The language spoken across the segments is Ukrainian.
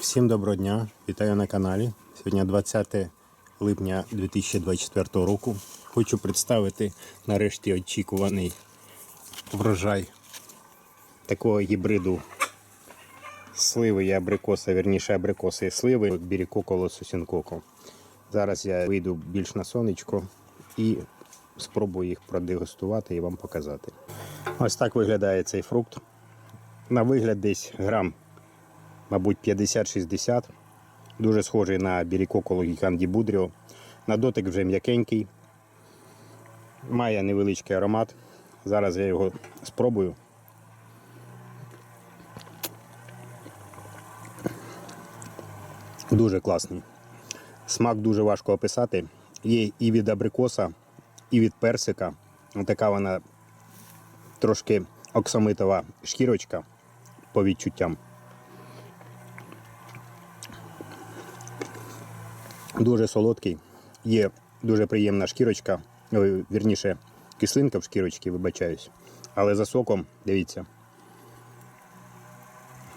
Всім доброго дня, вітаю на каналі. Сьогодні 20 липня 2024 року. Хочу представити нарешті очікуваний врожай такого гібриду сливи і абрикоса, вірніше абрикоси і сливи бірікоко лососінкоко. Зараз я вийду більш на сонечко і спробую їх продегустувати і вам показати. Ось так виглядає цей фрукт. На вигляд десь грам мабуть, 50-60. Дуже схожий на бірікоко логікан дібудріо. На дотик вже м'якенький. Має невеличкий аромат. Зараз я його спробую. Дуже класний. Смак дуже важко описати. Є і від абрикоса, і від персика. Така вона трошки оксамитова шкірочка по відчуттям. Дуже солодкий, є дуже приємна шкірочка, вірніше, кислинка в шкірочці, вибачаюсь. Але за соком, дивіться,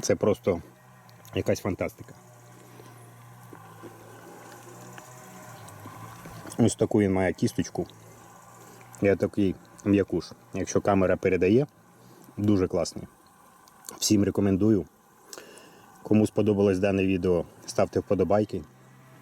це просто якась фантастика. Ось таку він має кісточку. Я такий м'якуш. Якщо камера передає, дуже класний. Всім рекомендую. Кому сподобалось дане відео, ставте вподобайки.